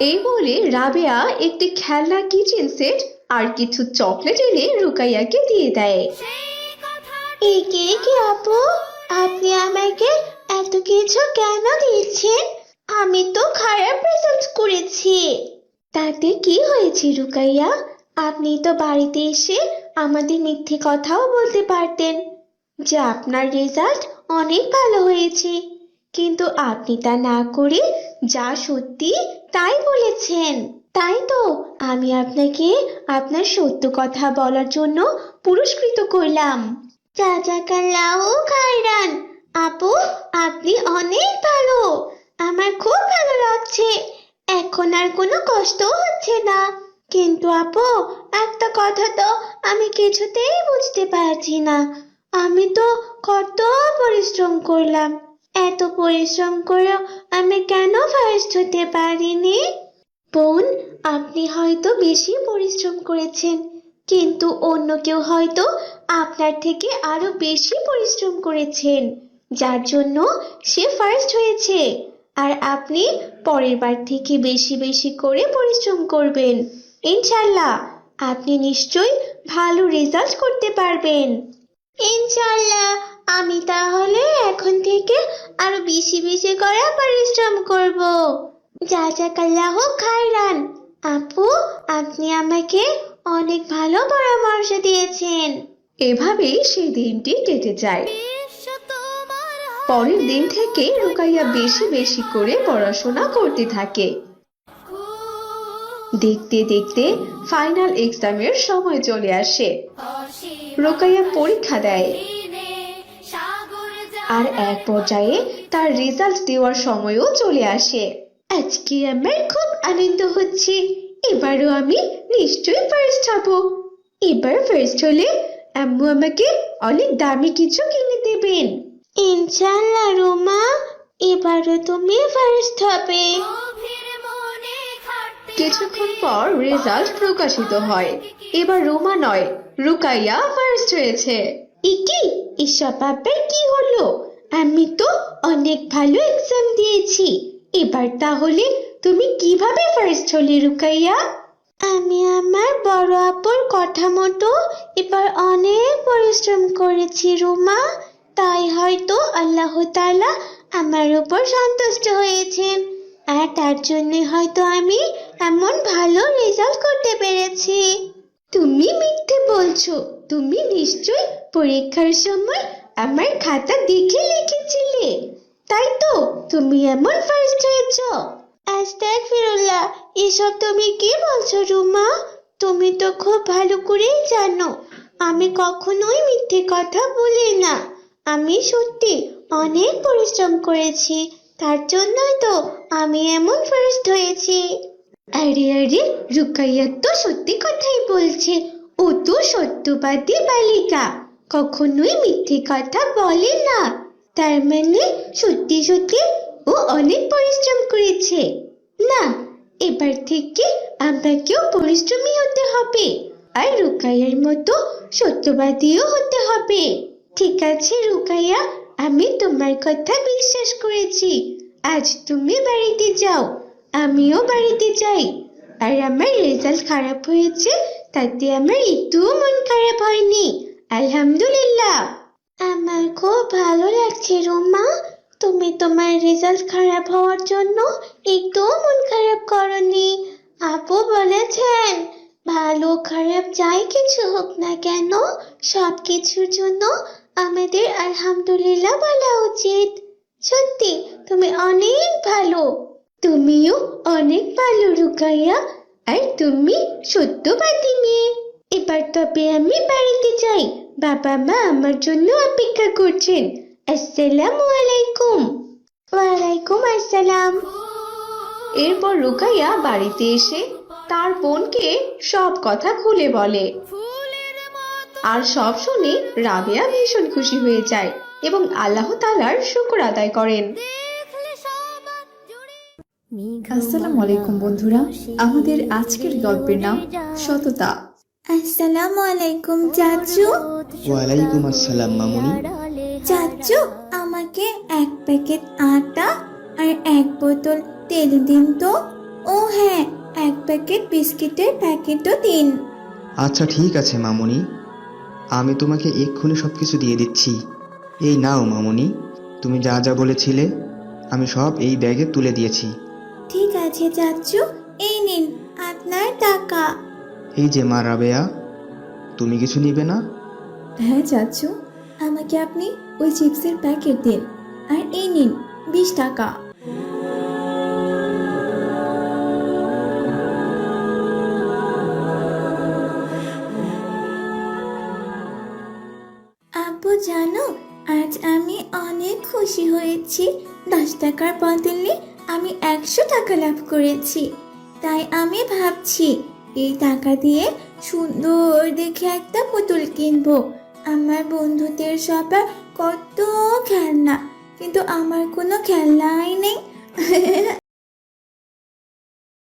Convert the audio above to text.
এই বলে রাবেয়া একটি খেলনা কিচেন সেট আর কিছু চকলেট এনে রুকাইয়াকে দিয়ে দেয়। একে একে আপু আপনি আমাকে এত কিছু কেন দিয়েছেন আমি তো খারাপ রেজাল্ট করেছি। তাতে কি হয়েছে রুকাইয়া? আপনি তো বাড়িতে এসে আমাদের মিথ্যে কথাও বলতে পারতেন। যে আপনার রেজাল্ট অনেক ভালো হয়েছে। কিন্তু আপনি তা না করে যা সত্যি তাই বলেছেন। তাই তো আমি আপনাকে আপনার সত্য কথা বলার জন্য পুরস্কৃত করলাম। খায়রান, আপু, আপনি অনেক ভালো। আমার খুব ভালো লাগছে। এখন আর কোনো কষ্ট হচ্ছে না। কিন্তু আপু, একটা কথা তো আমি কিছুতেই বুঝতে পারছি না। আমি তো কত পরিশ্রম করলাম। এত পরিশ্রম করেও আমি কেন ফার্স্ট হতে পারিনি? বোন, আপনি হয়তো বেশি পরিশ্রম করেছেন, কিন্তু অন্য কেউ হয়তো আপনার থেকে আরও বেশি পরিশ্রম করেছেন, যার জন্য সে ফার্স্ট হয়েছে। আর আপনি পরের বার থেকে বেশি বেশি করে পরিশ্রম করবেন। ইনশাল্লাহ, আপনি নিশ্চয়ই ভালো রেজাল্ট করতে পারবেন। ইনশাল্লাহ আমি তাহলে এখন থেকে আরও বেশি বেশি করে পরিশ্রম করব। জাজাকাল্লাহ খায়রান। আপু, আপনি আমাকে অনেক ভালো পরামর্শ দিয়েছেন। এভাবেই সেই দিনটি কেটে যায়। পরের দিন থেকে রুকাইয়া বেশি বেশি করে পড়াশোনা করতে থাকে। দেখতে দেখতে ফাইনাল এক্সামের সময় চলে আসে। রোকাইয়া পরীক্ষা দেয়। আর এক পর্যায়ে তার রেজাল্ট দেওয়ার সময়ও চলে আসে। আজকে আমার খুব আনন্দ হচ্ছে। এবারও আমি নিশ্চয়ই ফার্স্ট হব। এবার ফার্স্ট হলে আম্মু আমাকে অনেক দামি কিছু কিনে দেবেন। ইনশাল্লাহ রোমা এবারও তুমি ফার্স্ট হবে। কিছুক্ষণ পর রেজাল্ট প্রকাশিত হয়। এবার রোমা নয় রুকাইয়া ফার্স্ট হয়েছে। ইকি এসব আবার কি হলো? আমি তো অনেক ভালো এক্সাম দিয়েছি। এবার তাহলে তুমি কীভাবে ফার্স্ট হলে রুকাইয়া? আমি আমার বড় আপুর কথা মতো এবার অনেক পরিশ্রম করেছি রুমা। তাই হয়তো আল্লাহ তাআলা আমার উপর সন্তুষ্ট হয়েছেন। আর তার জন্য হয়তো আমি এমন ভালো রেজাল্ট করতে পেরেছি। তুমি মিথ্যে বলছো। তুমি নিশ্চয় পরীক্ষার সময় আমার খাতা দেখে লিখেছিলে। তাই তো তুমি এমন ফার্স্ট হয়েছ। আস্তাগফিরুল্লাহ, এসব তুমি কি বলছো রুমা? তুমি তো খুব ভালো করেই জানো, আমি কখনোই মিথ্যে কথা বলি না। আমি সত্যি অনেক পরিশ্রম করেছি। তার জন্যই তো আমি এমন ফার্স্ট হয়েছি। আরে আরে, রুকাইয়া তো সত্যি কথাই বলছে। ও তো সত্যবাদী বালিকা, কখনোই মিথ্যে কথা বলে না। তার মানে সত্যি সত্যি ও অনেক পরিশ্রম করেছে। না, এবার থেকে আমাকেও পরিশ্রমী হতে হবে আর রুকাইয়ার মতো সত্যবাদীও হতে হবে। ঠিক আছে রুকাইয়া আমি তোমার কথা বিশ্বাস করেছি। আজ তুমি বাড়িতে যাও, আমিও বাড়িতে যাই। আর আমার রেজাল্ট খারাপ হয়েছে, তাতে আমার একটুও মন খারাপ হয়নি। আলহামদুলিল্লাহ। আমার খুব ভালো লাগছে রোমা। তুমি তোমার রেজাল্ট খারাপ হওয়ার জন্য একটু মন খারাপ করনি। আপু বলেছেন, ভালো খারাপ যাই কিছু হোক না কেন সব কিছুর জন্য আমাদের আলহামদুলিল্লাহ বলা উচিত। সত্যি, তুমি অনেক ভালো। তুমিও অনেক ভালো, রুকাইয়া। আর তুমি সত্যবাদী মেয়ে। এবার তবে আমি বাড়িতে যাই। বাবা মা আমার জন্য অপেক্ষা করছেন। আসসালামু আলাইকুম। ওয়ালাইকুম আসসালাম। এরপর রুকাইয়া বাড়িতে এসে তার বোনকে সব কথা খুলে বলে। আর সব শুনে রাবেয়া ভীষণ খুশি হয়ে যায় এবং আল্লাহ তালার শুকর আদায় করেন। আসসালামু আলাইকুম বন্ধুরা। আমাদের আজকের গল্পের নাম সততা। আসসালামু আলাইকুম চাচু। ওয়ালাইকুম আসসালাম মামুনি। চাচু আমাকে এক প্যাকেট আটা আর এক বোতল তেল দিন তো? ও হ্যাঁ এক প্যাকেট বিস্কিটের প্যাকেটও দিন। আচ্ছা ঠিক আছে মামুনি। আমি তোমাকে এক্ষুনি সব কিছু দিয়ে দিচ্ছি। এই নাও মামুনি। তুমি যা যা বলেছিলে আমি সব এই ব্যাগে তুলে দিয়েছি। ঠিক আছে চাচু। এই নিন আপনার টাকা। এই যে মা রাবেয়া তুমি কিছু নিবে না? হ্যাঁ চাচু। আমাকে আপনি ওই চিপসের প্যাকেট দিন। আর এই নিন বিশ টাকা। জানো, আজ আমি অনেক খুশি হয়েছি। দশ টাকার বদলে আমি একশো টাকা লাভ করেছি। তাই আমি ভাবছি, এই টাকা দিয়ে সুন্দর দেখে একটা পুতুল কিনবো। আমার বন্ধুদের সবার কত খেলনা, কিন্তু আমার কোনো খেলনাই নেই।